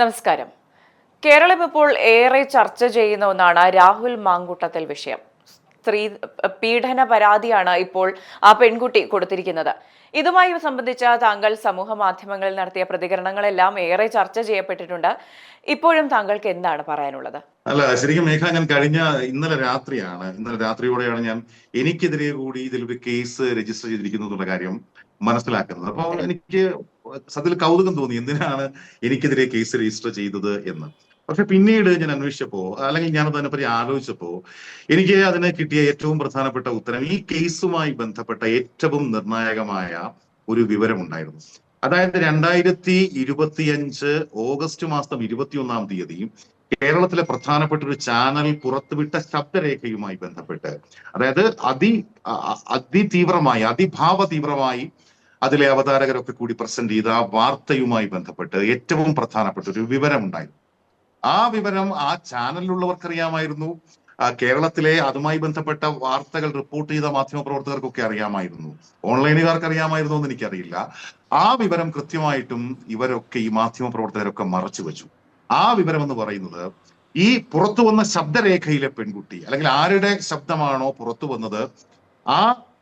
നമസ്കാരം. കേരളം ഇപ്പോൾ ഏറെ ചർച്ച ചെയ്യുന്ന ഒന്നാണ് രാഹുൽ മാങ്കൂട്ടത്തിൽ വിഷയം. സ്ത്രീ പീഡന പരാതിയാണ് ഇപ്പോൾ ആ പെൺകുട്ടി കൊടുത്തിരിക്കുന്നത്. ഇതുമായി സംബന്ധിച്ച താങ്കൾ സമൂഹ മാധ്യമങ്ങളിൽ നടത്തിയ പ്രതികരണങ്ങളെല്ലാം ഏറെ ചർച്ച ചെയ്യപ്പെട്ടിട്ടുണ്ട്. ഇപ്പോഴും താങ്കൾക്ക് എന്താണ് പറയാനുള്ളത്? അല്ല ശരിക്കും മേഘ ഞാൻ കഴിഞ്ഞ ഇന്നലെ രാത്രിയാണ് ഇന്നലെ രാത്രിയോടെയാണ് ഞാൻ എനിക്കെതിരെ കൂടി ഇതിലൊരു കേസ് രജിസ്റ്റർ ചെയ്തിരിക്കുന്നതുള്ള കാര്യം മനസ്സിലാക്കുന്നത്. അപ്പൊ എനിക്ക് സത്യത്തിൽ കൗതുകം തോന്നി എന്തിനാണ് എനിക്കെതിരെ കേസ് രജിസ്റ്റർ ചെയ്തത് എന്ന്. പക്ഷെ പിന്നീട് ഞാൻ അന്വേഷിച്ചപ്പോ അല്ലെങ്കിൽ ഞാനത് അതിനെപ്പറ്റി ആലോചിച്ചപ്പോ എനിക്ക് അതിന് കിട്ടിയ ഏറ്റവും പ്രധാനപ്പെട്ട ഉത്തരം ഈ കേസുമായി ബന്ധപ്പെട്ട ഏറ്റവും നിർണായകമായ ഒരു വിവരമുണ്ടായിരുന്നു. അതായത് രണ്ടായിരത്തി ഇരുപത്തിയഞ്ച് ഓഗസ്റ്റ് മാസം ഇരുപത്തിയൊന്നാം തീയതി കേരളത്തിലെ പ്രധാനപ്പെട്ട ഒരു ചാനൽ പുറത്തുവിട്ട ശബ്ദരേഖയുമായി ബന്ധപ്പെട്ട് അതായത് അതി അതിതീവ്രമായി അതിഭാവ തീവ്രമായി അതിലെ അവതാരകരൊക്കെ കൂടി പ്രസന്റ് ചെയ്ത ആ വാർത്തയുമായി ബന്ധപ്പെട്ട് ഏറ്റവും പ്രധാനപ്പെട്ട ഒരു വിവരം ഉണ്ടായിരുന്നു ആ വിവരം ആ ചാനലിലുള്ളവർക്കറിയാമായിരുന്നു. കേരളത്തിലെ അതുമായി ബന്ധപ്പെട്ട വാർത്തകൾ റിപ്പോർട്ട് ചെയ്ത മാധ്യമ പ്രവർത്തകർക്കൊക്കെ അറിയാമായിരുന്നു. ഓൺലൈനുകാർക്ക് അറിയാമായിരുന്നു എന്ന് എനിക്കറിയില്ല. ആ വിവരം കൃത്യമായിട്ടും ഇവരൊക്കെ ഈ മാധ്യമപ്രവർത്തകരൊക്കെ മറച്ചു വെച്ചു. ആ വിവരം എന്ന് പറയുന്നത് ഈ പുറത്തു വന്ന ശബ്ദരേഖയിലെ പെൺകുട്ടി അല്ലെങ്കിൽ ആരുടെ ശബ്ദമാണോ പുറത്തു വന്നത് ആ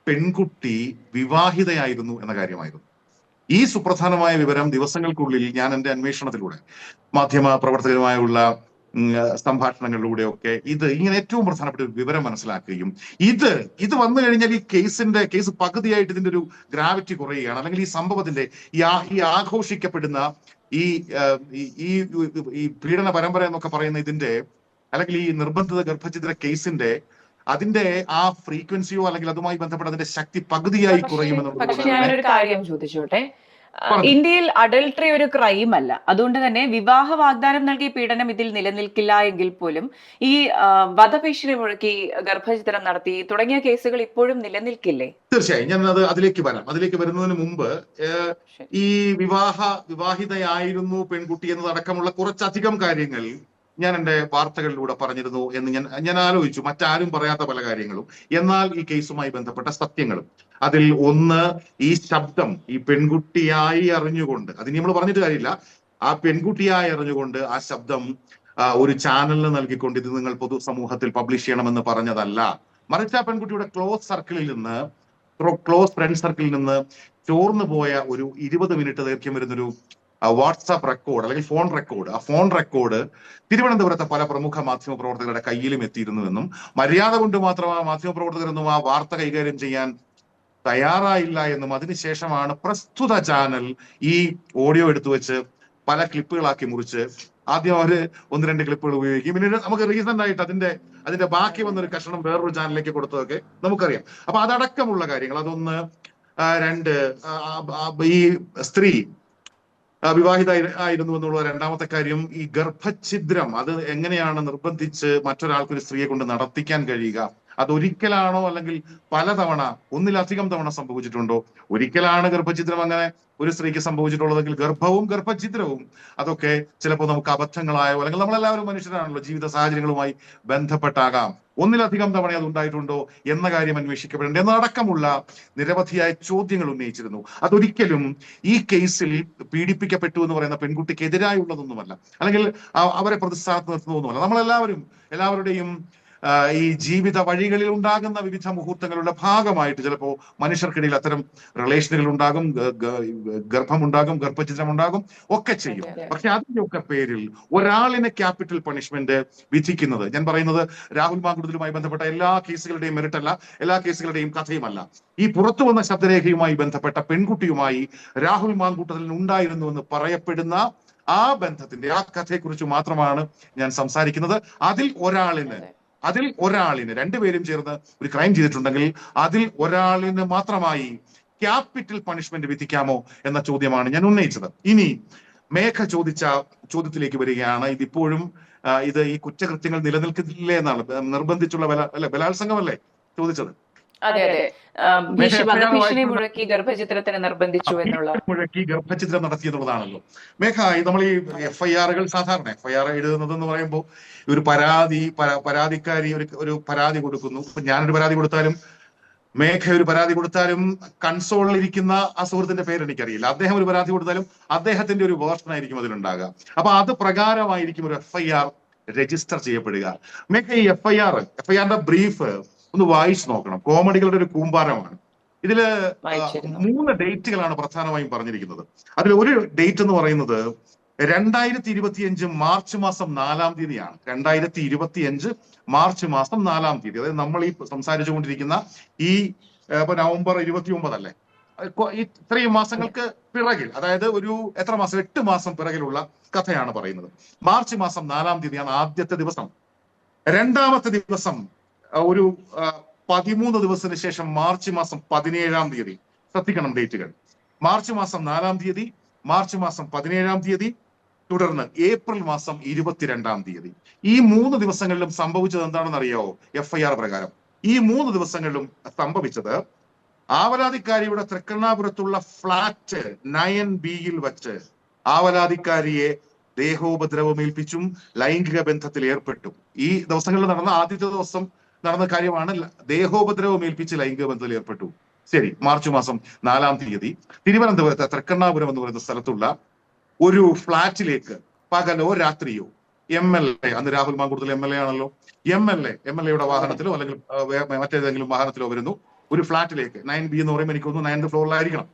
പെൺകുട്ടി വിവാഹിതയായിരുന്നു എന്ന കാര്യമായിരുന്നു. ഈ സുപ്രധാനമായ വിവരം ദിവസങ്ങൾക്കുള്ളിൽ ഞാൻ എന്റെ അന്വേഷണത്തിലൂടെ മാധ്യമ പ്രവർത്തകരുമായുള്ള സംഭാഷണങ്ങളിലൂടെയൊക്കെ ഇത് ഇങ്ങനെ ഏറ്റവും പ്രധാനപ്പെട്ട ഒരു വിവരം മനസ്സിലാക്കുകയും ഇത് ഇത് വന്നു കഴിഞ്ഞാൽ ഈ കേസിന്റെ കേസ് പകുതിയായിട്ട് ഇതിന്റെ ഒരു ഗ്രാവിറ്റി കുറയുകയാണ്. അല്ലെങ്കിൽ ഈ സംഭവത്തിന്റെ ഈ ഈ ആഘോഷിക്കപ്പെടുന്ന ഈ- ഈ ഈ പീഡന പരമ്പര എന്നൊക്കെ പറയുന്ന ഇതിന്റെ അല്ലെങ്കിൽ ഈ നിർബന്ധിത ഗർഭചിത്ര കേസിന്റെ അതിന്റെ ആ ഫ്രീക്വൻസിയോ അല്ലെങ്കിൽ അതുമായി ബന്ധപ്പെട്ട അതിന്റെ ശക്തി പകുതിയായി കുറയുമെന്ന് കാര്യം ചോദിച്ചോട്ടെ? ഇന്ത്യയിൽ അഡൾട്ടറി ഒരു ക്രൈം അല്ല. അതുകൊണ്ട് തന്നെ വിവാഹ വാഗ്ദാനം നൽകി പീഡനം ഇതിൽ നിലനിൽക്കില്ല എങ്കിൽ പോലും ഈ വധഭീഷണി മുഴക്കി ഗർഭചിത്രം നടത്തി തുടങ്ങിയ കേസുകൾ ഇപ്പോഴും നിലനിൽക്കില്ലേ? തീർച്ചയായും. ഞാൻ അത് അതിലേക്ക് വരാം. അതിലേക്ക് വരുന്നതിന് മുമ്പ് ഈ വിവാഹ വിവാഹിതയായിരുന്നു പെൺകുട്ടി എന്നതടക്കമുള്ള കുറച്ചധികം കാര്യങ്ങൾ ഞാൻ എന്റെ വാർത്തകളിലൂടെ പറഞ്ഞിരുന്നു എന്ന് ഞാൻ ഞാൻ ആലോചിച്ചു. മറ്റാരും പറയാത്ത പല കാര്യങ്ങളും. എന്നാൽ ഈ കേസുമായി ബന്ധപ്പെട്ട സത്യങ്ങളും. അതിൽ ഒന്ന് ഈ ശബ്ദം ഈ പെൺകുട്ടിയായി അറിഞ്ഞുകൊണ്ട് അതിന് നമ്മൾ പറഞ്ഞിട്ട് കാര്യമില്ല. ആ പെൺകുട്ടിയായി അറിഞ്ഞുകൊണ്ട് ആ ശബ്ദം ഒരു ചാനലിന് നൽകിക്കൊണ്ട് ഇത് നിങ്ങൾ പൊതു സമൂഹത്തിൽ പബ്ലിഷ് ചെയ്യണമെന്ന് പറഞ്ഞതല്ല. മറിച്ച് ആ പെൺകുട്ടിയുടെ ക്ലോസ് സർക്കിളിൽ നിന്ന് ക്ലോസ് ഫ്രണ്ട് സർക്കിളിൽ നിന്ന് ചോർന്നു പോയ ഒരു ഇരുപത് മിനിറ്റ് ദൈർഘ്യം വരുന്നൊരു വാട്സാപ്പ് റെക്കോർഡ് അല്ലെങ്കിൽ ഫോൺ റെക്കോർഡ് ആ ഫോൺ റെക്കോർഡ് തിരുവനന്തപുരത്തെ പല പ്രമുഖ മാധ്യമ പ്രവർത്തകരുടെ കയ്യിലും എത്തിയിരുന്നുവെന്നും മര്യാദ കൊണ്ട് മാത്രം ആ മാധ്യമ പ്രവർത്തകരൊന്നും ആ വാർത്ത കൈകാര്യം ചെയ്യാൻ തയ്യാറായില്ല എന്നും അതിനുശേഷമാണ് പ്രസ്തുത ചാനൽ ഈ ഓഡിയോ എടുത്തു വെച്ച് പല ക്ലിപ്പുകളാക്കി മുറിച്ച് ആദ്യം അവർ ഒന്ന് രണ്ട് ക്ലിപ്പുകൾ ഉപയോഗിക്കും. പിന്നീട് നമുക്ക് റീസെന്റ് ആയിട്ട് അതിന്റെ അതിന്റെ ബാക്കി വന്നൊരു കഷണം വേറൊരു ചാനലിലേക്ക് കൊടുത്തതൊക്കെ നമുക്കറിയാം. അപ്പൊ അതടക്കമുള്ള കാര്യങ്ങൾ. അതൊന്ന് രണ്ട് ഈ സ്ത്രീ വിവാഹിത ആയിരുന്നു എന്നുള്ള രണ്ടാമത്തെ കാര്യം ഈ ഗർഭഛിദ്രം അത് എങ്ങനെയാണ് നിർബന്ധിച്ച് മറ്റൊരാൾക്ക് ഒരു സ്ത്രീയെ കൊണ്ട് നടത്തിക്കാൻ കഴിയുക? അത് ഒരിക്കലാണോ അല്ലെങ്കിൽ പലതവണ ഒന്നിലധികം തവണ സംഭവിച്ചിട്ടുണ്ടോ? ഒരിക്കലാണ് ഗർഭഛിദ്രം അങ്ങനെ ഒരു സ്ത്രീക്ക് സംഭവിച്ചിട്ടുള്ളതെങ്കിൽ ഗർഭവും ഗർഭഛിദ്രവും അതൊക്കെ ചിലപ്പോൾ നമുക്ക് അബദ്ധങ്ങളായോ അല്ലെങ്കിൽ നമ്മളെല്ലാവരും മനുഷ്യരാണല്ലോ ജീവിത സാഹചര്യങ്ങളുമായി ബന്ധപ്പെട്ടാകാം. ഒന്നിലധികം തവണ അത് ഉണ്ടായിട്ടുണ്ടോ എന്ന കാര്യം അന്വേഷിക്കപ്പെടേണ്ട എന്നടക്കമുള്ള നിരവധിയായ ചോദ്യങ്ങൾ ഉന്നയിച്ചിരുന്നു. അതൊരിക്കലും ഈ കേസിൽ പീഡിപ്പിക്കപ്പെട്ടു എന്ന് പറയുന്ന പെൺകുട്ടിക്ക് എതിരായുള്ളതൊന്നുമല്ല അല്ലെങ്കിൽ അവരെ പ്രതിസ്ഥാനത്ത് നിർത്തുന്നതൊന്നുമല്ല. നമ്മളെല്ലാവരും എല്ലാവരുടെയും ഈ ജീവിത വഴികളിൽ ഉണ്ടാകുന്ന വിവിധ മുഹൂർത്തങ്ങളുടെ ഭാഗമായിട്ട് ചിലപ്പോൾ മനുഷ്യർക്കിടയിൽ അത്തരം റിലേഷനുകൾ ഉണ്ടാകും ഗർഭമുണ്ടാകും ഗർഭചിത്രം ഉണ്ടാകും ഒക്കെ ചെയ്യും. പക്ഷെ അതിന്റെയൊക്കെ പേരിൽ ഒരാളിനെ ക്യാപിറ്റൽ പണിഷ്മെന്റ് വിധിക്കുന്നത് ഞാൻ പറയുന്നത് രാഹുൽ മാങ്കുടുതലുമായി ബന്ധപ്പെട്ട എല്ലാ കേസുകളുടെയും മെറിറ്റല്ല എല്ലാ കേസുകളുടെയും കഥയുമല്ല. ഈ പുറത്തു വന്ന ശബ്ദരേഖയുമായി ബന്ധപ്പെട്ട പെൺകുട്ടിയുമായി രാഹുൽ മാങ്കൂട്ടത്തിൽ ഉണ്ടായിരുന്നു എന്ന് പറയപ്പെടുന്ന ആ ബന്ധത്തിന്റെ ആ കഥയെക്കുറിച്ച് മാത്രമാണ് ഞാൻ സംസാരിക്കുന്നത്. അതിൽ ഒരാളിന് അതിൽ ഒരാളിന് രണ്ടുപേരും ചേർന്ന് ഒരു ക്രൈം ചെയ്തിട്ടുണ്ടെങ്കിൽ അതിൽ ഒരാളിന് മാത്രമായി ക്യാപിറ്റൽ പണിഷ്മെന്റ് വിധിക്കാമോ എന്ന ചോദ്യമാണ് ഞാൻ ഉന്നയിച്ചത്. ഇനി മേഘ ചോദിച്ച ചോദ്യത്തിലേക്ക് വരികയാണ്. ഇതിപ്പോഴും ഇത് ഈ കുറ്റകൃത്യങ്ങൾ നിലനിൽക്കില്ലേ എന്നാണ്. നിർബന്ധിച്ചുള്ള ബല അല്ലെ ബലാത്സംഗമല്ലേ ചോദിച്ചത്. അതെ അതെ. വധഭീഷണി മുഴക്കി ഗർഭചിത്രത്തിന് നിർബന്ധിച്ചു എന്നുള്ള. മുഴക്കി ഗർഭചിത്രം നടത്തിയതുള്ളതാണല്ലോ മേഘ നമ്മൾ ഈ എഫ് ഐ ആറുകൾ സാധാരണ എഫ് ഐ ആർ എഴുതുന്നത് എന്ന് പറയുമ്പോൾ ഒരു പരാതി പരാ- പരാതിക്കാരി ഒരു ഒരു പരാതി കൊടുക്കുന്നു. ഞാനൊരു പരാതി കൊടുത്താലും മേഘ ഒരു പരാതി കൊടുത്താലും കൺസോളിൽ ഇരിക്കുന്ന ആ സുഹൃത്തിന്റെ പേര് എനിക്കറിയില്ല. അദ്ദേഹം ഒരു പരാതി കൊടുത്താലും അദ്ദേഹത്തിന്റെ ഒരു വേർഷൻ ആയിരിക്കും അതിലുണ്ടാകുക. അപ്പൊ അത് പ്രകാരമായിരിക്കും ഒരു എഫ് ഐ ആർ രജിസ്റ്റർ ചെയ്യപ്പെടുക. മേഘ ഈ F I R F I ആറിന്റെ ബ്രീഫ് ഒന്ന് വായിച്ച് നോക്കണം. കോമഡികളുടെ ഒരു കൂമ്പാരമാണ്. ഇതിൽ മൂന്ന് ഡേറ്റുകളാണ് പ്രധാനമായും പറഞ്ഞിരിക്കുന്നത്. അതിൽ ഒരു ഡേറ്റ് എന്ന് പറയുന്നത് രണ്ടായിരത്തി ഇരുപത്തിയഞ്ച് മാർച്ച് മാസം നാലാം തീയതിയാണ്. രണ്ടായിരത്തി ഇരുപത്തിയഞ്ച് മാർച്ച് മാസം നാലാം തീയതി. അതായത് നമ്മൾ ഈ സംസാരിച്ചുകൊണ്ടിരിക്കുന്ന ഈ ഇപ്പൊ നവംബർ ഇരുപത്തി ഒമ്പതല്ലേ ഇത്രയും മാസങ്ങൾക്ക് പിറകിൽ അതായത് ഒരു എത്ര മാസം എട്ട് മാസം പിറകിലുള്ള കഥയാണ് പറയുന്നത്. മാർച്ച് മാസം നാലാം തീയതിയാണ് ആദ്യത്തെ ദിവസം. രണ്ടാമത്തെ ദിവസം ഒരു പതിമൂന്ന് ദിവസത്തിന് ശേഷം മാർച്ച് മാസം പതിനേഴാം തീയതി. ശ്രദ്ധിക്കണം ഡേറ്റുകൾ. മാർച്ച് മാസം നാലാം തീയതി മാർച്ച് മാസം പതിനേഴാം തീയതി തുടർന്ന് ഏപ്രിൽ മാസം ഇരുപത്തിരണ്ടാം തീയതി. ഈ മൂന്ന് ദിവസങ്ങളിലും സംഭവിച്ചത് എന്താണെന്ന് അറിയാവോ എഫ് ഐ ആർ പ്രകാരം. ഈ മൂന്ന് ദിവസങ്ങളിലും സംഭവിച്ചത് ആവലാതിക്കാരിയുടെ തൃക്കണ്ണാപുരത്തുള്ള ഫ്ളാറ്റ് നയൻ ബിയിൽ വച്ച് ആവലാതിക്കാരിയെ ദേഹോപദ്രവമേൽപ്പിച്ചും ലൈംഗിക ബന്ധത്തിൽ ഏർപ്പെട്ടു. ഈ ദിവസങ്ങളിൽ നടന്ന ആദ്യത്തെ ദിവസം നടന്ന കാര്യമാണ്. ദേഹോപദ്രവം ഏൽപ്പിച്ച് ലൈംഗിക ബന്ധത്തിൽ ഏർപ്പെട്ടു. ശരി മാർച്ച് മാസം നാലാം തീയതി തിരുവനന്തപുരത്ത് തൃക്കണ്ണാപുരം എന്ന് പറയുന്ന സ്ഥലത്തുള്ള ഒരു ഫ്ളാറ്റിലേക്ക് പകലോ രാത്രിയോ എം എൽ എ അന്ന് Rahul Mamkootathil M L A ആണല്ലോ. M L A M L എയുടെ വാഹനത്തിലോ അല്ലെങ്കിൽ മറ്റേതെങ്കിലും വാഹനത്തിലോ വരുന്നു. ഒരു ഫ്ളാറ്റിലേക്ക് നയൻ ബി എന്ന് പറയുമ്പോൾ എനിക്ക് തോന്നുന്നു നയൻത് ഫ്ലോറിലായിരിക്കണം.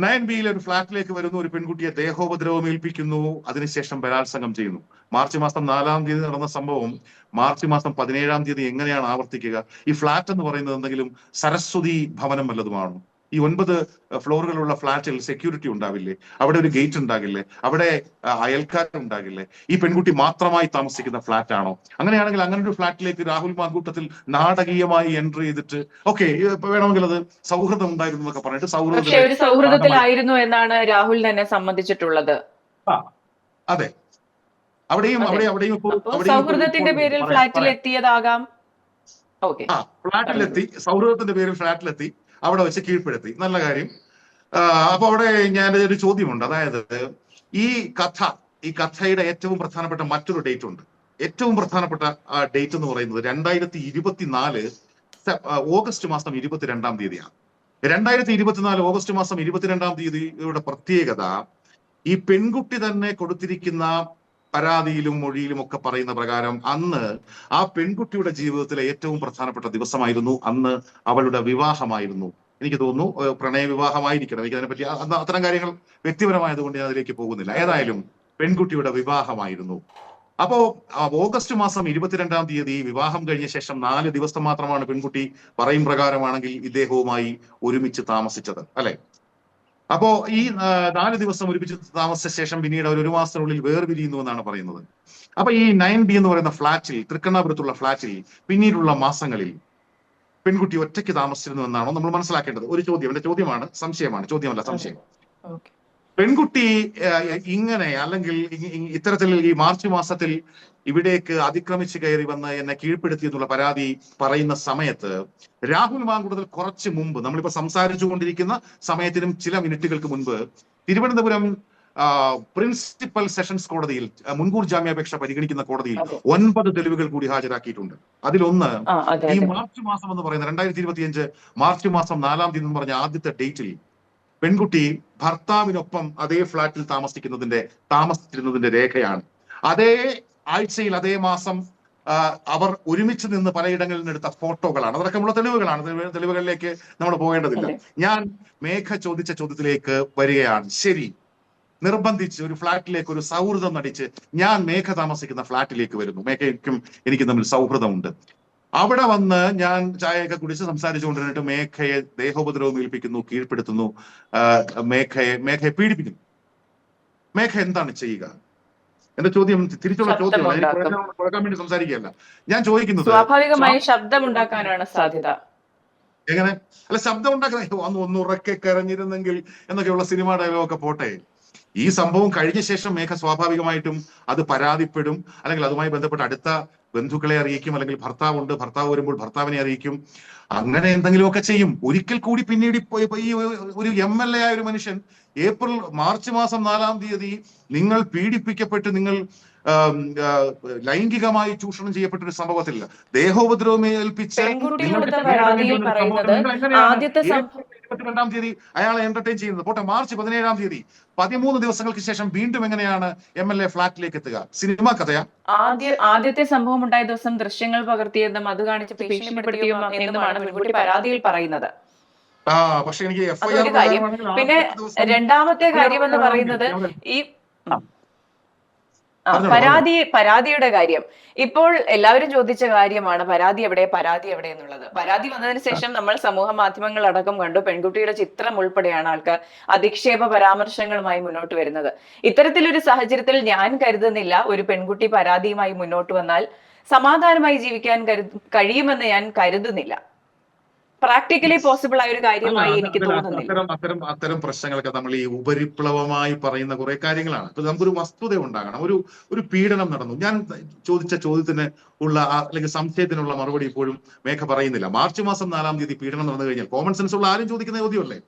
നയൻ ബിയിൽ ഒരു ഫ്ളാറ്റിലേക്ക് വരുന്ന ഒരു പെൺകുട്ടിയെ ദേഹോപദ്രവം ഏൽപ്പിക്കുന്നു. അതിനുശേഷം ബലാത്സംഗം ചെയ്യുന്നു. മാർച്ച് മാസം നാലാം തീയതി നടന്ന സംഭവം മാർച്ച് മാസം പതിനേഴാം തീയതി എങ്ങനെയാണ് ആവർത്തിക്കുക? ഈ ഫ്ളാറ്റ് എന്ന് പറയുന്നത് എന്തെങ്കിലും സരസ്വതി ഭവനം വല്ലതുമാണോ? ഈ ഒൻപത് ഫ്ലോറുകളുള്ള ഫ്ളാറ്റിൽ സെക്യൂരിറ്റി ഉണ്ടാവില്ലേ? അവിടെ ഒരു ഗേറ്റ് ഉണ്ടാകില്ലേ? അവിടെ അയൽക്കാർ അയൽക്കാരുണ്ടാകില്ലേ ഈ പെൺകുട്ടി മാത്രമായി താമസിക്കുന്ന ഫ്ളാറ്റ് ആണോ അങ്ങനെയാണെങ്കിൽ അങ്ങനെ ഒരു ഫ്ളാറ്റിലേക്ക് രാഹുൽ മാങ്കൂട്ടത്തിൽ നാടകീയമായി എൻട്രി ചെയ്തിട്ട് ഓക്കെ വേണമെങ്കിൽ അത് സൗഹൃദം ഉണ്ടായിരുന്നു എന്നൊക്കെ പറഞ്ഞിട്ട് സൗഹൃദം ഒരു സൗഹൃദത്തിലായിരുന്നു എന്നാണ് രാഹുൽ തന്നെ സമ്മതിച്ചിട്ടുള്ളത്. അതെ. അവിടെയും അവിടെ അവിടെയും സൗഹൃദത്തിന്റെ പേരിൽ ഫ്ളാറ്റിൽ എത്തിയതാകാം. ഫ്ളാറ്റിലെത്തി സൗഹൃദത്തിന്റെ പേരിൽ ഫ്ലാറ്റിലെത്തി അവിടെ വെച്ച് കീഴ്പ്പെടുത്തി. നല്ല കാര്യം. അപ്പൊ അവിടെ ഞാൻ ഒരു ചോദ്യമുണ്ട്. അതായത് ഈ കഥ ഈ കഥയുടെ ഏറ്റവും പ്രധാനപ്പെട്ട മറ്റൊരു ഡേറ്റ് ഉണ്ട്. ഏറ്റവും പ്രധാനപ്പെട്ട ഡേറ്റ് എന്ന് പറയുന്നത് രണ്ടായിരത്തി ഇരുപത്തിനാല് ഓഗസ്റ്റ് മാസം ഇരുപത്തിരണ്ടാം തീയതിയാണ്. രണ്ടായിരത്തി ഇരുപത്തിനാല് ഓഗസ്റ്റ് മാസം ഇരുപത്തിരണ്ടാം തീയതിയുടെ പ്രത്യേകത ഈ പെൺകുട്ടി തന്നെ കൊടുത്തിരിക്കുന്ന പരാതിയിലും മൊഴിയിലും ഒക്കെ പറയുന്ന പ്രകാരം അന്ന് ആ പെൺകുട്ടിയുടെ ജീവിതത്തിലെ ഏറ്റവും പ്രധാനപ്പെട്ട ദിവസമായിരുന്നു അന്ന് അവളുടെ വിവാഹമായിരുന്നു. എനിക്ക് തോന്നുന്നു പ്രണയ വിവാഹമായിരിക്കണം എനിക്ക് അതിനെപ്പറ്റി അത്തരം കാര്യങ്ങൾ വ്യക്തിപരമായതുകൊണ്ട് ഞാൻ അതിലേക്ക് പോകുന്നില്ല. ഏതായാലും പെൺകുട്ടിയുടെ വിവാഹമായിരുന്നു. അപ്പോ ഓഗസ്റ്റ് മാസം ഇരുപത്തിരണ്ടാം തീയതി വിവാഹം കഴിഞ്ഞ ശേഷം നാല് ദിവസം മാത്രമാണ് പെൺകുട്ടി പറയും പ്രകാരമാണെങ്കിൽ ഇദ്ദേഹവുമായി ഒരുമിച്ച് താമസിച്ചത്. അല്ലെ? അപ്പോ ഈ നാല് ദിവസം ഒരുമിച്ച് താമസിച്ച ശേഷം പിന്നീട് അവർ ഒരു മാസത്തിനുള്ളിൽ വേർപിരിയുന്നു എന്നാണ് പറയുന്നത്. അപ്പൊ ഈ നയൻ ബി എന്ന് പറയുന്ന ഫ്ളാറ്റിൽ തൃക്കണ്ണാപുരത്തുള്ള ഫ്ളാറ്റിൽ പിന്നീടുള്ള മാസങ്ങളിൽ പെൺകുട്ടി ഒറ്റയ്ക്ക് താമസിച്ചിരുന്നു എന്നാണോ നമ്മൾ മനസ്സിലാക്കേണ്ടത്? ഒരു ചോദ്യം. എന്റെ ചോദ്യമാണ്. സംശയമാണ്. ചോദ്യമല്ല സംശയം. പെൺകുട്ടി ഇങ്ങനെ അല്ലെങ്കിൽ ഇത്തരത്തിൽ ഈ മാർച്ച് മാസത്തിൽ ഇവിടേക്ക് അതിക്രമിച്ച് കയറി വന്ന് എന്നെ കീഴ്പ്പെടുത്തി എന്നുള്ള പരാതി പറയുന്ന സമയത്ത് രാഹുൽ മാങ്കുടത്തിൽ കുറച്ച് മുമ്പ് നമ്മളിപ്പോ സംസാരിച്ചു കൊണ്ടിരിക്കുന്ന സമയത്തിനും ചില മിനിറ്റുകൾക്ക് മുൻപ് തിരുവനന്തപുരം പ്രിൻസിപ്പൽ സെഷൻസ് കോടതിയിൽ മുൻകൂർ ജാമ്യാപേക്ഷ പരിഗണിക്കുന്ന കോടതിയിൽ. ഒൻപത് തെളിവുകൾ കൂടി ഹാജരാക്കിയിട്ടുണ്ട്. അതിലൊന്ന് ഈ മാർച്ച് മാസം എന്ന് പറയുന്ന രണ്ടായിരത്തി ഇരുപത്തിയഞ്ച് മാർച്ച് മാസം നാലാം തീയതി എന്ന് പറഞ്ഞ ആദ്യത്തെ ഡേറ്റിൽ പെൺകുട്ടി ഭർത്താവിനൊപ്പം അതേ ഫ്ളാറ്റിൽ താമസിക്കുന്നതിന്റെ താമസിച്ചിരുന്നതിന്റെ രേഖയാണ്. അതേ ആഴ്ചയിൽ അതേ മാസം അവർ ഒരുമിച്ച് നിന്ന് പലയിടങ്ങളിൽ നിന്ന് എടുത്ത ഫോട്ടോകളാണ്. അതൊക്കെയുള്ള തെളിവുകളാണ്. തെളിവുകളിലേക്ക് നമ്മൾ പോകേണ്ടതില്ല. ഞാൻ മേഘ ചോദിച്ച ചോദ്യത്തിലേക്ക് വരികയാണ്. ശരി. നിർബന്ധിച്ച് ഒരു ഫ്ളാറ്റിലേക്ക് ഒരു സൗഹൃദം നടിച്ച് ഞാൻ മേഘ താമസിക്കുന്ന ഫ്ളാറ്റിലേക്ക് വരുന്നു. മേഘയ്ക്കും എനിക്ക് തമ്മിൽ സൗഹൃദമുണ്ട്. അവിടെ വന്ന് ഞാൻ ചായയൊക്കെ കുടിച്ച് സംസാരിച്ചുകൊണ്ടിരുന്നിട്ട് മേഘയെ ദേഹോപദ്രവം ഏൽപ്പിക്കുന്നു കീഴ്പ്പെടുത്തുന്നു. മേഘയെ മേഘയെ പീഡിപ്പിക്കുന്നു. മേഘ എന്താണ് ചെയ്യുക? എന്റെ ചോദ്യം തിരിച്ചുള്ള. കുഴക്കാൻ- കുഴക്കാൻ വേണ്ടി സംസാരിക്കുകയല്ല. ഞാൻ ചോദിക്കുന്നത് സ്വാഭാവികമായി ശബ്ദമുണ്ടാക്കാനാണ് സാധ്യത. എങ്ങനെ? അല്ല ശബ്ദം ഉണ്ടാക്കുന്ന അന്ന് ഒന്ന് ഉറക്കെ കരഞ്ഞിരുന്നെങ്കിൽ എന്നൊക്കെയുള്ള സിനിമ ഡയലോഗ് ഒക്കെ പോട്ടെ. ഈ സംഭവം കഴിഞ്ഞ ശേഷം മേഘ സ്വാഭാവികമായിട്ടും അത് പരാതിപ്പെടും. അല്ലെങ്കിൽ അതുമായി ബന്ധപ്പെട്ട് അടുത്ത ബന്ധുക്കളെ അറിയിക്കും. അല്ലെങ്കിൽ ഭർത്താവ് ഉണ്ട് ഭർത്താവ് വരുമ്പോൾ ഭർത്താവിനെ അറിയിക്കും. അങ്ങനെ എന്തെങ്കിലുമൊക്കെ ചെയ്യും. ഒരിക്കൽ കൂടി പിന്നീട് ഈ ഒരു എം എൽ എ ആയ ഒരു മനുഷ്യൻ ഏപ്രിൽ മാർച്ച് മാസം നാലാം തീയതി നിങ്ങൾ പീഡിപ്പിക്കപ്പെട്ട് നിങ്ങൾ ലൈംഗികമായി ചൂഷണം ചെയ്യപ്പെട്ട ഒരു സംഭവത്തിൽ ദേഹോപദ്രവം ഏൽപ്പിച്ച് ആദ്യത്തെ ഇരുപത്തിരണ്ടാം തീയതി അയാളെ എന്റർടൈൻ ചെയ്യുന്നത്. പോട്ടെ മാർച്ച് പതിനേഴാം തീയതി. പതിമൂന്ന് ദിവസങ്ങൾക്ക് ശേഷം വീണ്ടും എങ്ങനെയാണ് എം എൽ എ ഫ്ളാറ്റിലേക്ക് എത്തുക? സിനിമ കഥയാ. ആദ്യ ആദ്യത്തെ സംഭവം ഉണ്ടായ ദിവസം ദൃശ്യങ്ങൾ പകർത്തിയെന്നും അത് കാണിച്ച് ഭീഷണിപ്പെടുത്തിയും എന്നുമാണ് പെൺകുട്ടി പരാതിയിൽ പറയുന്നത്. ആ പക്ഷെ എനിക്ക്. പിന്നെ രണ്ടാമത്തെ കാര്യം എന്ന് പറയുന്നത് ഈ പരാതി പരാതിയുടെ കാര്യം. ഇപ്പോൾ എല്ലാവരും ചോദിച്ച കാര്യമാണ് പരാതി എവിടെ പരാതി എവിടെ എന്നുള്ളത്. പരാതി വന്നതിന് ശേഷം നമ്മൾ സമൂഹ മാധ്യമങ്ങൾ അടക്കം കണ്ടു പെൺകുട്ടിയുടെ ചിത്രം ഉൾപ്പെടെയാണ് ആൾക്കാർ അധിക്ഷേപ പരാമർശങ്ങളുമായി മുന്നോട്ട് വരുന്നത്. ഇത്തരത്തിലൊരു സാഹചര്യത്തിൽ ഞാൻ കരുതുന്നില്ല ഒരു പെൺകുട്ടി പരാതിയുമായി മുന്നോട്ട് വന്നാൽ സമാധാനമായി ജീവിക്കാൻ കരു കഴിയുമെന്ന് ഞാൻ കരുതുന്നില്ല. പ്രാക്ടിക്കലി പോസിബിൾ ആയ ഒരു കാര്യമായി എനിക്ക് തോന്നുന്നില്ല. അത്തരം അത്തരം അത്തരം പ്രശ്നങ്ങളൊക്കെ നമ്മൾ ഈ ഉപരിപ്ലവമായി പറയുന്ന കുറെ കാര്യങ്ങളാണ്. ഇപ്പൊ നമുക്കൊരു വസ്തുത ഉണ്ടാകണം. ഒരു ഒരു പീഡനം നടന്നു. ഞാൻ ചോദിച്ച ചോദ്യത്തിന് ഉള്ള അല്ലെങ്കിൽ സംശയത്തിനുള്ള മറുപടി ഇപ്പോഴും മേഘ പറയുന്നില്ല. മാർച്ച് മാസം നാലാം തീയതി പീഡനം നടന്നു കഴിഞ്ഞാൽ കോമൺ സെൻസ് ഉള്ള ആരും ചോദിക്കുന്ന ചോദ്യമല്ലേ?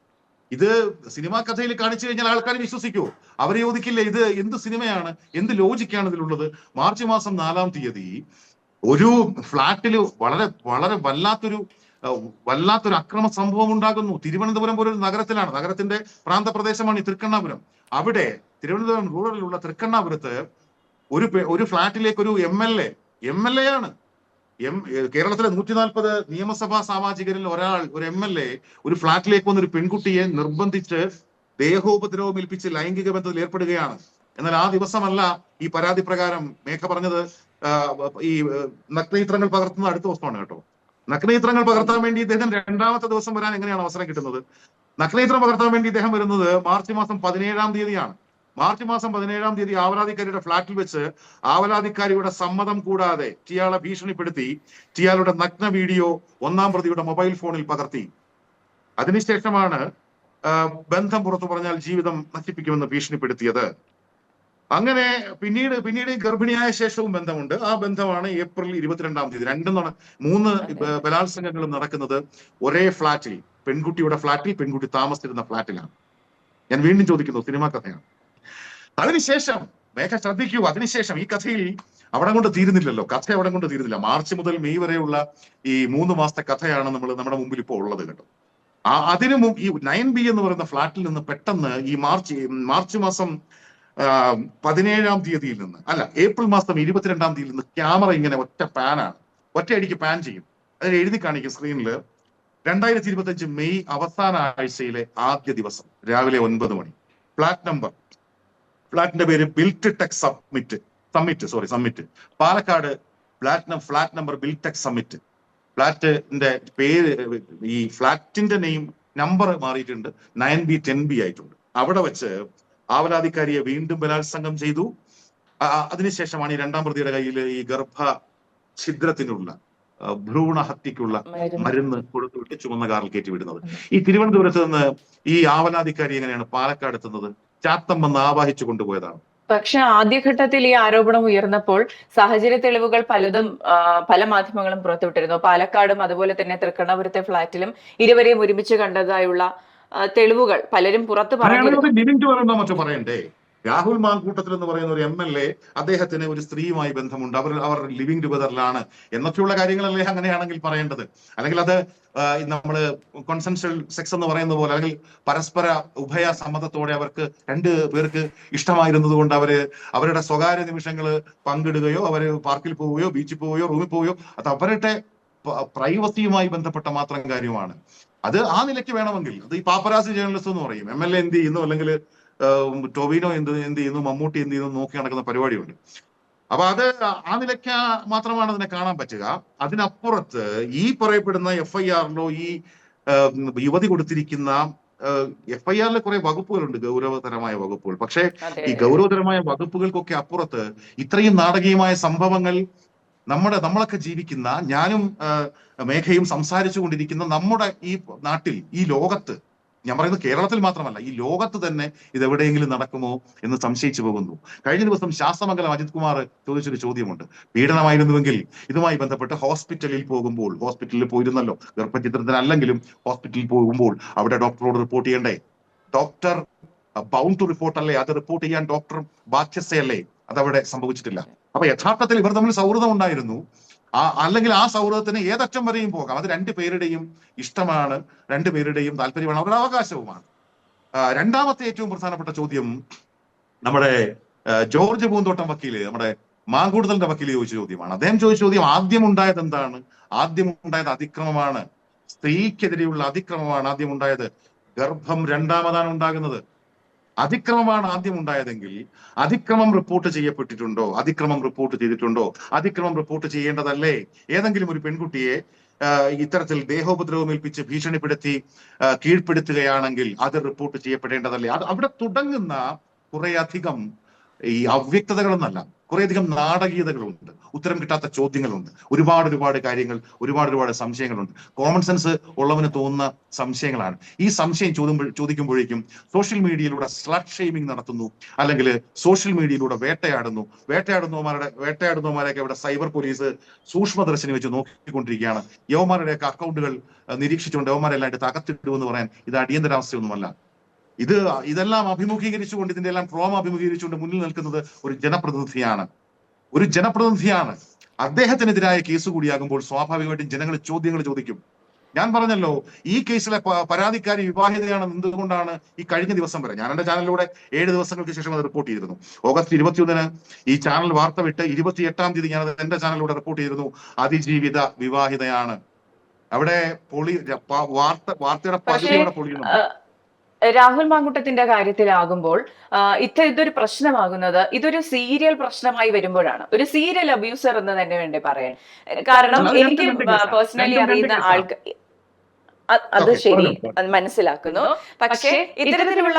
ഇത് സിനിമാ കഥയിൽ കാണിച്ചു കഴിഞ്ഞാൽ ആൾക്കാർ വിശ്വസിക്കുമോ അവർ ചോദിക്കില്ല ഇത് എന്ത് സിനിമയാണ്? എന്ത് ലോജിക്കാണ് ഇതിലുള്ളത്? മാർച്ച് മാസം നാലാം തീയതി ഒരു ഫ്ലാറ്റിൽ വളരെ വളരെ വല്ലാത്തൊരു വല്ലാത്തൊരു അക്രമ സംഭവം ഉണ്ടാകുന്നു. തിരുവനന്തപുരം പോലൊരു നഗരത്തിലാണ്. നഗരത്തിന്റെ പ്രാന്തപ്രദേശമാണ് ഈ തൃക്കണ്ണാപുരം. അവിടെ തിരുവനന്തപുരം റൂറലിലുള്ള തൃക്കണ്ണാപുരത്ത് ഒരു ഒരു ഫ്ലാറ്റിലേക്ക് ഒരു M L A M L A ആണ് എം കേരളത്തിലെ നൂറ്റി നാൽപ്പത് നിയമസഭാ സാമാജികരിൽ ഒരാൾ ഒരു എം എൽ എ ഒരു ഫ്ളാറ്റിലേക്ക് വന്ന ഒരു പെൺകുട്ടിയെ നിർബന്ധിച്ച് ദേഹോപദ്രവം ഏൽപ്പിച്ച് ലൈംഗിക ബന്ധത്തിൽ ഏർപ്പെടുകയാണ്. എന്നാൽ ആ ദിവസമല്ല ഈ പരാതി പ്രകാരം മേഘ പറഞ്ഞത് ഈ നഗ്നചിത്രങ്ങൾ പകർത്തുന്ന അടുത്ത ദിവസമാണ് കേട്ടോ. നഗ്നചിത്രങ്ങൾ പകർത്താൻ വേണ്ടി ഇദ്ദേഹം രണ്ടാമത്തെ ദിവസം വരാൻ എങ്ങനെയാണ് അവസരം കിട്ടുന്നത്? നഗ്നചിത്രം പകർത്താൻ വേണ്ടി ഇദ്ദേഹം വരുന്നത് മാർച്ച് മാസം പതിനേഴാം തീയതിയാണ്. മാർച്ച് മാസം പതിനേഴാം തീയതി ആവലാധികാരിയുടെ ഫ്ളാറ്റിൽ വെച്ച് ആവലാധികാരിയുടെ സമ്മതം കൂടാതെ ടിയാളെ ഭീഷണിപ്പെടുത്തി ടിയാളുടെ നഗ്ന വീഡിയോ ഒന്നാം പ്രതിയുടെ മൊബൈൽ ഫോണിൽ പകർത്തി. അതിനുശേഷമാണ് ബന്ധം പുറത്തു പറഞ്ഞാൽ ജീവിതം നശിപ്പിക്കുമെന്ന് ഭീഷണിപ്പെടുത്തിയത്. അങ്ങനെ പിന്നീട് പിന്നീട് ഗർഭിണിയായ ശേഷവും ബന്ധമുണ്ട്. ആ ബന്ധമാണ് ഏപ്രിൽ ഇരുപത്തിരണ്ടാം തീയതി. രണ്ടും മൂന്ന് ബലാത്സംഗങ്ങളും നടക്കുന്നത് ഒരേ ഫ്ളാറ്റിൽ പെൺകുട്ടിയുടെ ഫ്ളാറ്റിൽ പെൺകുട്ടി താമസിച്ചിരുന്ന ഫ്ളാറ്റിലാണ് ഞാൻ വീണ്ടും ചോദിക്കുന്നു സിനിമാ കഥയാണ്. അതിനുശേഷം മേഘ ശ്രദ്ധിക്കൂ അതിനുശേഷം ഈ കഥയിൽ അവിടെ കൊണ്ട് തീരുന്നില്ലല്ലോ. കഥ അവിടെ കൊണ്ട് തീരുന്നില്ല. മാർച്ച് മുതൽ മെയ് വരെയുള്ള ഈ മൂന്ന് മാസത്തെ കഥയാണ് നമ്മൾ നമ്മുടെ മുമ്പിൽ ഇപ്പോൾ ഉള്ളത് കേട്ടോ. ആ അതിനു ഈ നയൻ ബി എന്ന് പറയുന്ന ഫ്ളാറ്റിൽ നിന്ന് പെട്ടെന്ന് ഈ മാർച്ച് മാർച്ച് മാസം പതിനേഴാം തീയതിയിൽ നിന്ന് അല്ല ഏപ്രിൽ മാസം ഇരുപത്തിരണ്ടാം തീയതിയിൽ നിന്ന് ക്യാമറ ഇങ്ങനെ ഒറ്റ പാനാണ് ഒറ്റയടിക്ക് പാൻ ചെയ്യും. അതിന് എഴുതി കാണിക്കും സ്ക്രീനിൽ രണ്ടായിരത്തി ഇരുപത്തഞ്ച് മെയ് അവസാന ആഴ്ചയിലെ ആദ്യ ദിവസം രാവിലെ ഒൻപത് മണി. ഫ്ലാറ്റ് നമ്പർ ഫ്ലാറ്റിന്റെ പേര് Biltech submit summit sorry summit Palakkad flat flat number Biltech summit ഫ്ലാറ്റിന്റെ പേര് ഈ ഫ്ലാറ്റിന്റെ നെയിം നമ്പർ മാറിയിട്ടുണ്ട്. നയൻ ബി ടെൻ ബി ആയിട്ടുണ്ട്. അവിടെ വെച്ച് ആവലാതിക്കാരിയെ വീണ്ടും ബലാത്സംഗം ചെയ്തു. അതിനുശേഷമാണ് ഈ രണ്ടാം പ്രതിയുടെ കയ്യിൽ ഈ ഗർഭ ഛിദ്രത്തിനുള്ള ഭ്രൂണഹത്യക്കുള്ള ഭ്രൂണ ഹത്യക്കുള്ള മരുന്ന് കൊടുത്തു വിട്ട് ചുമന്ന കാറിൽ കയറ്റി വിടുന്നത്. ഈ തിരുവനന്തപുരത്ത് നിന്ന് ഈ ആവലാധികാരി എങ്ങനെയാണ് പാലക്കാട് എത്തുന്നത്? ചാത്തം വന്ന് ആവാഹിച്ചു കൊണ്ടുപോയതാണ്. പക്ഷെ ആദ്യഘട്ടത്തിൽ ഈ ആരോപണം ഉയർന്നപ്പോൾ സാഹചര്യ തെളിവുകൾ പലതും പല മാധ്യമങ്ങളും പുറത്തുവിട്ടിരുന്നു. പാലക്കാടും അതുപോലെ തന്നെ തൃക്കണ്ണപുരത്തെ ഫ്ളാറ്റിലും ഇരുവരെയും ഒരുമിച്ച് കണ്ടതായുള്ള തെളിവുകൾ പലരും പുറത്ത് ലിവിംഗ് പറയണ്ടേ? രാഹുൽ മാങ്കൂട്ടത്തിൽ എന്ന് പറയുന്ന ഒരു എം എൽ എ അദ്ദേഹത്തിന് ഒരു സ്ത്രീയുമായി ബന്ധമുണ്ട്. അവർ അവർ ലിവിംഗ് ടുഗദറിലാണ് എന്നൊക്കെയുള്ള കാര്യങ്ങളല്ലേ അങ്ങനെയാണെങ്കിൽ പറയേണ്ടത്. അല്ലെങ്കിൽ അത് നമ്മൾ കോൺസെൻഷ്യൽ സെക്സ് എന്ന് പറയുന്ന പോലെ അല്ലെങ്കിൽ പരസ്പര ഉഭയ സമ്മതത്തോടെ അവർക്ക് രണ്ട് പേർക്ക് ഇഷ്ടമായിരുന്നത് കൊണ്ട് അവർ അവരുടെ സ്വകാര്യ നിമിഷങ്ങൾ പങ്കിടുകയോ അവർ പാർക്കിൽ പോവുകയോ ബീച്ചിൽ പോവുകയോ റൂമിൽ പോവുകയോ അത് അവരുടെ പ്രൈവസിയുമായി ബന്ധപ്പെട്ട മാത്രം കാര്യമാണ്. അത് ആ നിലയ്ക്ക് വേണമെങ്കിൽ അത് ഈ പാപ്പരാസി ജേർണലിസ്റ്റ് എന്ന് പറയും. എം എൽ എ എന്ത് ചെയ്യുന്നു? അല്ലെങ്കിൽ ടൊവിനോ എന്ത് എന്ത് ചെയ്യുന്നു? മമ്മൂട്ടി എന്ത് ചെയ്യുന്നു? നോക്കി നടക്കുന്ന പരിപാടിയുണ്ട്. അപ്പൊ അത് ആ നിലയ്ക്ക് മാത്രമാണ് അതിനെ കാണാൻ പറ്റുക. അതിനപ്പുറത്ത് ഈ പറയപ്പെടുന്ന എഫ് ഐ ആറിലോ ഈ യുവതി കൊടുത്തിരിക്കുന്ന എഫ് ഐ ആറിലെ കുറെ വകുപ്പുകളുണ്ട്. ഗൗരവതരമായ വകുപ്പുകൾ. പക്ഷേ ഈ ഗൗരവതരമായ വകുപ്പുകൾക്കൊക്കെ അപ്പുറത്ത് ഇത്രയും നാടകീയമായ സംഭവങ്ങൾ നമ്മുടെ നമ്മളൊക്കെ ജീവിക്കുന്ന ഞാനും മേഘയും സംസാരിച്ചു കൊണ്ടിരിക്കുന്ന നമ്മുടെ ഈ നാട്ടിൽ ഈ ലോകത്ത് ഞാൻ പറയുന്നത് കേരളത്തിൽ മാത്രമല്ല ഈ ലോകത്ത് തന്നെ ഇത് എവിടെയെങ്കിലും നടക്കുമോ എന്ന് സംശയിച്ചു പോകുന്നു. കഴിഞ്ഞ ദിവസം ശാസ്തമംഗലം അജിത് കുമാർ ചോദിച്ചൊരു ചോദ്യമുണ്ട്. പീഡനമായിരുന്നുവെങ്കിൽ ഇതുമായി ബന്ധപ്പെട്ട് ഹോസ്പിറ്റലിൽ പോകുമ്പോൾ ഹോസ്പിറ്റലിൽ പോയിരുന്നല്ലോ ഗർഭചിത്രത്തിനല്ലെങ്കിലും ഹോസ്പിറ്റലിൽ പോകുമ്പോൾ അവിടെ ഡോക്ടറോട് റിപ്പോർട്ട് ചെയ്യണ്ടേ? ഡോക്ടർ ബൗണ്ട് ടു റിപ്പോർട്ട് അല്ലേ? അത് റിപ്പോർട്ട് ചെയ്യാൻ ഡോക്ടർ ബാധ്യസ്ഥയല്ലേ? അതവിടെ സംഭവിച്ചിട്ടില്ല. അപ്പൊ യഥാർത്ഥത്തിൽ ഇവർ തമ്മിൽ സൗഹൃദം ഉണ്ടായിരുന്നു. ആ അല്ലെങ്കിൽ ആ സൗഹൃദത്തിന് ഏതറ്റം വരെയും പോകാം. അത് രണ്ടു പേരുടെയും ഇഷ്ടമാണ് രണ്ടു പേരുടെയും താല്പര്യമാണ് അവരുടെ അവകാശവുമാണ്. രണ്ടാമത്തെ ഏറ്റവും പ്രധാനപ്പെട്ട ചോദ്യം നമ്മുടെ ജോർജ് പൂന്തോട്ടം വക്കീൽ നമ്മുടെ മാങ്കൂടുതലിന്റെ വക്കീൽ ചോദിച്ച ചോദ്യമാണ്. അദ്ദേഹം ചോദിച്ച ചോദ്യം ആദ്യം ഉണ്ടായത് എന്താണ്? ആദ്യം ഉണ്ടായത് അതിക്രമമാണ്. സ്ത്രീക്കെതിരെയുള്ള അതിക്രമമാണ് ആദ്യം ഉണ്ടായത് ഗർഭം രണ്ടാമതാണ് ഉണ്ടാകുന്നത്. അതിക്രമമാണ് ആദ്യം ഉണ്ടായതെങ്കിൽ അതിക്രമം റിപ്പോർട്ട് ചെയ്യപ്പെട്ടിട്ടുണ്ടോ? അതിക്രമം റിപ്പോർട്ട് ചെയ്തിട്ടുണ്ടോ? അതിക്രമം റിപ്പോർട്ട് ചെയ്യേണ്ടതല്ലേ? ഏതെങ്കിലും ഒരു പെൺകുട്ടിയെ ഇത്തരത്തിൽ ദേഹോപദ്രവം ഏൽപ്പിച്ച് ഭീഷണിപ്പെടുത്തി കീഴ്പ്പെടുത്തുകയാണെങ്കിൽ അത് റിപ്പോർട്ട് ചെയ്യപ്പെടേണ്ടതല്ലേ? അവിടെ തുടങ്ങുന്ന കുറേയധികം ഈ അവ്യക്തതകളൊന്നല്ല. കുറേയധികം നാടകീയതകളുണ്ട് ഉത്തരം കിട്ടാത്ത ചോദ്യങ്ങളുണ്ട്. ഒരുപാട് ഒരുപാട് കാര്യങ്ങൾ ഒരുപാട് ഒരുപാട് സംശയങ്ങളുണ്ട്. കോമൺ സെൻസ് ഉള്ളവന് തോന്നുന്ന സംശയങ്ങളാണ്. ഈ സംശയം ചോദ്യം ചോദിക്കുമ്പോഴേക്കും സോഷ്യൽ മീഡിയയിലൂടെ സ്ലഡ് ഷെയ്മിംഗ് നടത്തുന്നു. അല്ലെങ്കിൽ സോഷ്യൽ മീഡിയയിലൂടെ വേട്ടയാടുന്നു. വേട്ടയാടുന്നവന്മാരുടെ വേട്ടയാടുന്നവന്മാരെയൊക്കെ ഇവിടെ സൈബർ പോലീസ് സൂക്ഷ്മദർശിനി വെച്ച് നോക്കിക്കൊണ്ടിരിക്കുകയാണ്. യവന്മാരുടെയൊക്കെ അക്കൗണ്ടുകൾ നിരീക്ഷിച്ചുകൊണ്ട് യവന്മാരെല്ലാം എന്ന് പറയാൻ ഇത് അടിയന്തരാവസ്ഥയൊന്നുമല്ല. ഇത് ഇതെല്ലാം അഭിമുഖീകരിച്ചുകൊണ്ട് ഇതിന്റെ എല്ലാം ട്രോമ അഭിമുഖീകരിച്ചുകൊണ്ട് മുന്നിൽ നിൽക്കുന്നത് ഒരു ജനപ്രതിനിധിയാണ്. ഒരു ജനപ്രതിനിധിയാണ്. അദ്ദേഹത്തിനെതിരായ കേസ് കൂടിയാകുമ്പോൾ സ്വാഭാവികമായിട്ടും ജനങ്ങൾ ചോദ്യങ്ങൾ ചോദിക്കും. ഞാൻ പറഞ്ഞല്ലോ ഈ കേസിലെ പരാതിക്കാരി വിവാഹിതയാണെന്ന് എന്തുകൊണ്ടാണ് ഈ കഴിഞ്ഞ ദിവസം വരെ ഞാൻ എന്റെ ചാനലിലൂടെ ഏഴ് ദിവസങ്ങൾക്ക് ശേഷം അത് റിപ്പോർട്ട് ചെയ്തിരുന്നു. ഓഗസ്റ്റ് ഇരുപത്തിയൊന്നിന് ഈ ചാനൽ വാർത്ത വിട്ട് ഇരുപത്തി എട്ടാം തീയതി ഞാൻ എന്റെ ചാനലിലൂടെ റിപ്പോർട്ട് ചെയ്തിരുന്നു അതിജീവിത വിവാഹിതയാണ്. അവിടെ പൊളി വാർത്ത വാർത്തയുടെ പകുതിയോടെ പൊളിയുന്നു രാഹുൽ മാങ്കുട്ടത്തിന്റെ കാര്യത്തിലാകുമ്പോൾ ഇത്ത ഇതൊരു പ്രശ്നമാകുന്നത് ഇതൊരു സീരിയൽ പ്രശ്നമായി വരുമ്പോഴാണ്. ഒരു സീരിയൽ അബ്യൂസർ എന്ന് തന്നെ വേണ്ടി പറയാൻ. കാരണം എനിക്ക് പേഴ്സണലി അറിയുന്ന. ആൾക്ക് അത് ശരി. അത് മനസ്സിലാക്കുന്നു. പക്ഷേ ഇത്തരത്തിലുള്ള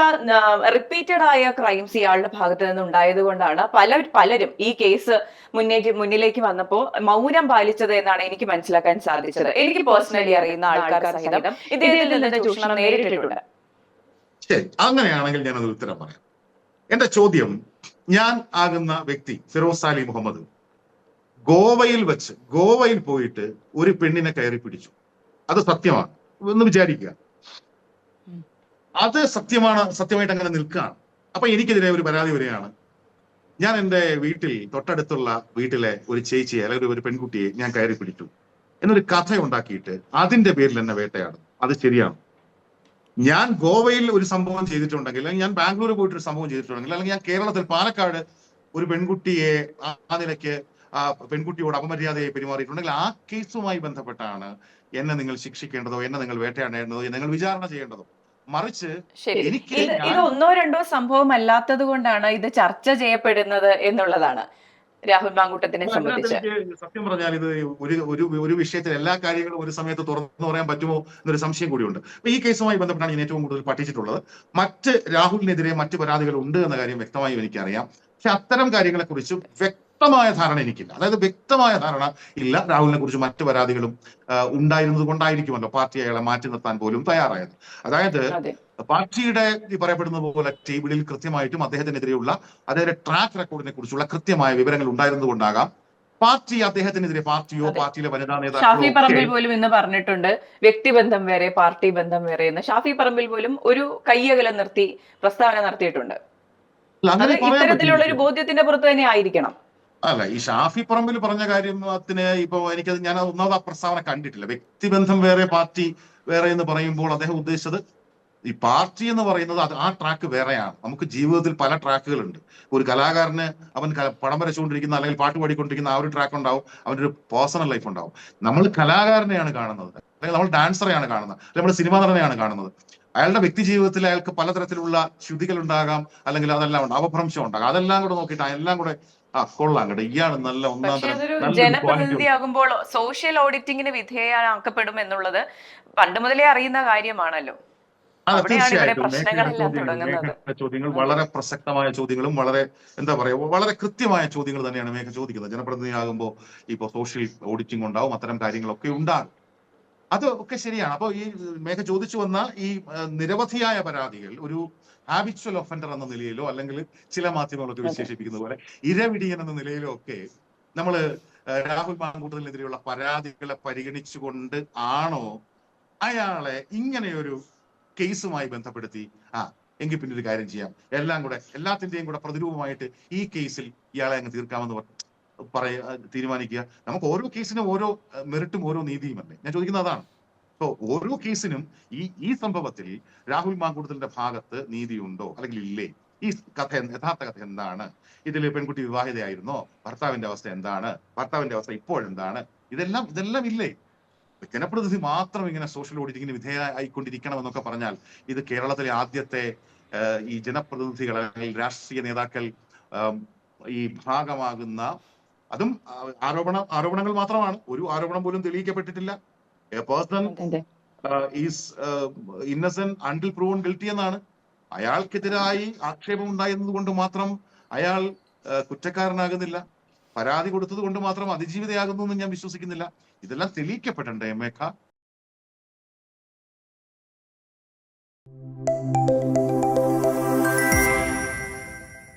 റിപ്പീറ്റഡ് ആയ ക്രൈംസ് ഇയാളുടെ ഭാഗത്ത് നിന്ന് ഉണ്ടായത് കൊണ്ടാണ് പല പലരും ഈ കേസ് മുന്നേക്ക് മുന്നിലേക്ക് വന്നപ്പോ മൗനം പാലിച്ചത് എന്നാണ് എനിക്ക് മനസ്സിലാക്കാൻ സാധിച്ചത്. എനിക്ക് പേഴ്സണലി അറിയുന്ന ആൾക്കാർ സഹിതം ഇദ്ദേഹത്തിൽ നിന്ന് ചൂഷണം നേരിട്ടിട്ടുണ്ട്. ശരി അങ്ങനെയാണെങ്കിൽ ഞാനത് ഉത്തരം പറയാം. എന്റെ ചോദ്യം ഞാൻ ആകുന്ന വ്യക്തി ഫിറോസ് അലി മുഹമ്മദ് ഗോവയിൽ വെച്ച് ഗോവയിൽ പോയിട്ട് ഒരു പെണ്ണിനെ കയറി പിടിച്ചു. അത് സത്യമാണ്. എന്ന് വിചാരിക്കുക. അത് സത്യമാണ് സത്യമായിട്ട് അങ്ങനെ നിൽക്കുകയാണ്. അപ്പൊ എനിക്കെതിരെ ഒരു പരാതി വരികയാണ്. ഞാൻ എന്റെ വീട്ടിൽ തൊട്ടടുത്തുള്ള വീട്ടിലെ ഒരു ചേച്ചിയെ അല്ലെങ്കിൽ ഒരു പെൺകുട്ടിയെ ഞാൻ കയറി പിടിച്ചു. എന്നൊരു കഥ ഉണ്ടാക്കിയിട്ട് അതിന്റെ പേരിൽ എന്നെ വേട്ടയാടും അത് ശരിയാണ്. ഞാൻ ഗോവയിൽ ഒരു സംഭവം ചെയ്തിട്ടുണ്ടെങ്കിൽ അല്ലെങ്കിൽ ഞാൻ ബാംഗ്ലൂർ പോയിട്ട് ഒരു സംഭവം ചെയ്തിട്ടുണ്ടെങ്കിൽ അല്ലെങ്കിൽ ഞാൻ കേരളത്തിൽ പാലക്കാട് ഒരു പെൺകുട്ടിയെ ആ നിലയ്ക്ക് ആ പെൺകുട്ടിയോട് അപമര്യാദയെ പെരുമാറിയിട്ടുണ്ടെങ്കിൽ ആ കേസുമായി ബന്ധപ്പെട്ടാണ് എന്നെ നിങ്ങൾ ശിക്ഷിക്കേണ്ടതോ എന്നെ നിങ്ങൾ വേട്ടയാടേണ്ടതോ നിങ്ങൾ വിചാരണ ചെയ്യേണ്ടതോ? മറിച്ച് എനിക്ക് ഇത് ഒന്നോ രണ്ടോ സംഭവം അല്ലാത്തത് കൊണ്ടാണ് ഇത് ചർച്ച ചെയ്യപ്പെടുന്നത് എന്നുള്ളതാണ്. രാഹുൽ മാങ്കൂട്ടത്തിനെ സംബന്ധിച്ച്. സത്യം പറഞ്ഞാൽ ഇത് ഒരു ഒരു ഒരു വിഷയത്തിൽ എല്ലാ കാര്യങ്ങളും ഒരു സമയത്ത് തുറന്നു പറയാൻ പറ്റുമോ എന്നൊരു സംശയം കൂടിയുണ്ട്. അപ്പൊ ഈ കേസുമായി ബന്ധപ്പെട്ടാണ് ഞാൻ ഏറ്റവും കൂടുതൽ പഠിച്ചിട്ടുള്ളത്. മറ്റ് രാഹുലിനെതിരെ മറ്റ് പരാതികൾ ഉണ്ട് എന്ന കാര്യം വ്യക്തമായും എനിക്കറിയാം. പക്ഷെ അത്തരം കാര്യങ്ങളെ കുറിച്ച് വ്യക്തമായ ധാരണ എനിക്കില്ല. അതായത് വ്യക്തമായ ധാരണ ഇല്ല. രാഹുലിനെ കുറിച്ച് മറ്റ് പരാതികളും ഉണ്ടായിരുന്നത് കൊണ്ടായിരിക്കുമല്ലോ പാർട്ടി അയാളെ മാറ്റി നിർത്താൻ പോലും തയ്യാറായത്. അതായത് അതെ. പാർട്ടിയുടെ ഈ പറയപ്പെടുന്ന പോലെ ടേബിളിൽ കൃത്യമായിട്ടും അദ്ദേഹത്തിനെതിരെയുള്ള അദ്ദേഹത്തിന്റെ ട്രാക്ക് റെക്കോർഡിനെ കുറിച്ചുള്ള കൃത്യമായ വിവരങ്ങൾ ഉണ്ടായിരുന്നുകൊണ്ടാകാം പാർട്ടി അദ്ദേഹത്തിനെതിരെ പാർട്ടിയോ. പാർട്ടിയിലെ വനിതാ ഷാഫി നേതാക്കളോ പറമ്പിൽ ഒക്കെ പോലും ഇന്ന് പറഞ്ഞിട്ടുണ്ട് വ്യക്തിബന്ധം വേറെ പാർട്ടി ബന്ധം വരെ എന്ന്. ഷാഫി പറമ്പിൽ പോലും ഒരു കയ്യകലം നിർത്തി പ്രസ്താവന നടത്തിയിട്ടുണ്ട്. അത് ഇത്തരത്തിലുള്ള ഒരു ബോധ്യത്തിന്റെ പുറത്ത് തന്നെ ആയിരിക്കണം. അല്ല ഈ ഷാഫി പറമ്പിൽ പറഞ്ഞ കാര്യത്തിന് ഇപ്പൊ എനിക്കത് ഞാൻ ഒന്നാമത് ആ പ്രസ്താവന കണ്ടിട്ടില്ല. വ്യക്തിബന്ധം വേറെ പാർട്ടി വേറെ എന്ന് പറയുമ്പോൾ അദ്ദേഹം ഉദ്ദേശിച്ചത് ഈ പാർട്ടി എന്ന് പറയുന്നത് അത് ആ ട്രാക്ക് വേറെയാണ്. നമുക്ക് ജീവിതത്തിൽ പല ട്രാക്കുകളുണ്ട് ഒരു കലാകാരന് അവൻ പടം വരച്ചുകൊണ്ടിരിക്കുന്ന അല്ലെങ്കിൽ പാട്ട് പാടിക്കൊണ്ടിരിക്കുന്ന ആ ഒരു ട്രാക്ക് ഉണ്ടാവും. അവന്റെ ഒരു പേഴ്സണൽ ലൈഫ് ഉണ്ടാവും. നമ്മൾ കലാകാരനെയാണ് കാണുന്നത്. അല്ലെങ്കിൽ നമ്മൾ ഡാൻസറെയാണ് കാണുന്നത്. അല്ലെങ്കിൽ നമ്മൾ സിനിമാ നടനെയാണ് കാണുന്നത്. അയാളുടെ വ്യക്തി ജീവിതത്തിൽ അയാൾക്ക് പലതരത്തിലുള്ള ശുദ്ധികൾ ഉണ്ടാകാം. അല്ലെങ്കിൽ അതെല്ലാം ഉണ്ടാകും അപഭ്രംശം ഉണ്ടാകാം. അതെല്ലാം കൂടെ നോക്കിയിട്ട് എല്ലാം കൂടെ ആ കൊള്ളാം കേട്ടോ. ഇയാൾ നല്ല ഒന്നാം തരം ജനപ്രതിനിധിയാകുമ്പോൾ സോഷ്യൽ ഓഡിറ്റിംഗിന് വിധേയമാക്കപ്പെടും എന്നുള്ളത് പണ്ട് മുതലേ അറിയുന്ന കാര്യമാണല്ലോ. അതെ, തീർച്ചയായിട്ടും. പ്രശ്നങ്ങളെല്ലാം ചോദ്യങ്ങൾ, വളരെ പ്രസക്തമായ ചോദ്യങ്ങളും വളരെ എന്താ പറയാ വളരെ കൃത്യമായ ചോദ്യങ്ങൾ തന്നെയാണ് മേഘ ചോദിക്കുന്നത്. ജനപ്രതിനിധിയാകുമ്പോൾ ഇപ്പൊ സോഷ്യൽ ഓഡിറ്റിംഗ് ഉണ്ടാവും അത്തരം കാര്യങ്ങളൊക്കെ ഉണ്ടാകും. അത് ഒക്കെ ശരിയാണ്. അപ്പോൾ ഈ മേഘ ചോദിച്ചു വന്ന ഈ നിരവധിയായ പരാതികൾ ഒരു ഹാബിച്വൽ ഒഫൻഡർ എന്ന നിലയിലോ അല്ലെങ്കിൽ ചില മാധ്യമങ്ങളൊക്കെ വിശേഷിപ്പിക്കുന്ന പോലെ ഇരവിടിയൻ എന്ന നിലയിലോ ഒക്കെ നമ്മൾ രാഹുൽ മാങ്കൂട്ടത്തിനെതിരെയുള്ള പരാതികളെ പരിഗണിച്ചുകൊണ്ട് ആണോ അയാളെ ഇങ്ങനെയൊരു കേസുമായി ബന്ധപ്പെടുത്തി. ആ എങ്കിൽ പിന്നെ ഒരു കാര്യം ചെയ്യാം. എല്ലാം കൂടെ എല്ലാത്തിന്റെയും കൂടെ പ്രതിരൂപമായിട്ട് ഈ കേസിൽ ഇയാളെ അങ്ങ് തീർക്കാമെന്ന് പറയ തീരുമാനിക്കുക. നമുക്ക് ഓരോ കേസിനും ഓരോ മെറിറ്റും ഓരോ നീതിയുമല്ലേ? ഞാൻ ചോദിക്കുന്നത് അതാണ്. സോ ഓരോ കേസിനും ഈ ഈ സംഭവത്തിൽ രാഹുൽ മാങ്കൂട്ടത്തിന്റെ ഭാഗത്ത് നീതിയുണ്ടോ? അല്ലെങ്കിൽ ഇല്ലേ? ഈ കഥ യഥാർത്ഥ കഥ എന്താണ്? ഇതിൽ പെൺകുട്ടി വിവാഹിതയായിരുന്നോ? ഭർത്താവിന്റെ അവസ്ഥ എന്താണ്? ഭർത്താവിന്റെ അവസ്ഥ ഇപ്പോഴെന്താണ് ഇതെല്ലാം ഇതെല്ലാം ഇല്ലേ? ജനപ്രതിനിധി മാത്രം ഇങ്ങനെ സോഷ്യൽ ഓഡിറ്റിങ്ങിന് വിധേയമായിക്കൊണ്ടിരിക്കണം എന്നൊക്കെ പറഞ്ഞാൽ ഇത് കേരളത്തിലെ ആദ്യത്തെ ഈ ജനപ്രതിനിധികൾ അല്ലെങ്കിൽ രാഷ്ട്രീയ നേതാക്കൾ ഈ ഭാഗമാകുന്ന അതും ആരോപണ ആരോപണങ്ങൾ മാത്രമാണ്. ഒരു ആരോപണം പോലും തെളിയിക്കപ്പെട്ടിട്ടില്ല. A person is innocent until proven guilty എന്നാണ്. അയാൾക്കെതിരായി ആക്ഷേപം ഉണ്ടായിരുന്നത് കൊണ്ട് മാത്രം അയാൾ കുറ്റക്കാരനാകുന്നില്ല. പരാതി കൊടുത്തത് കൊണ്ട് മാത്രം അതിജീവിതയാകുന്നു എന്ന് ഞാൻ വിശ്വസിക്കുന്നില്ല. ഇതെല്ലാം തെളിയിക്കപ്പെടണ്ടേ മേഘ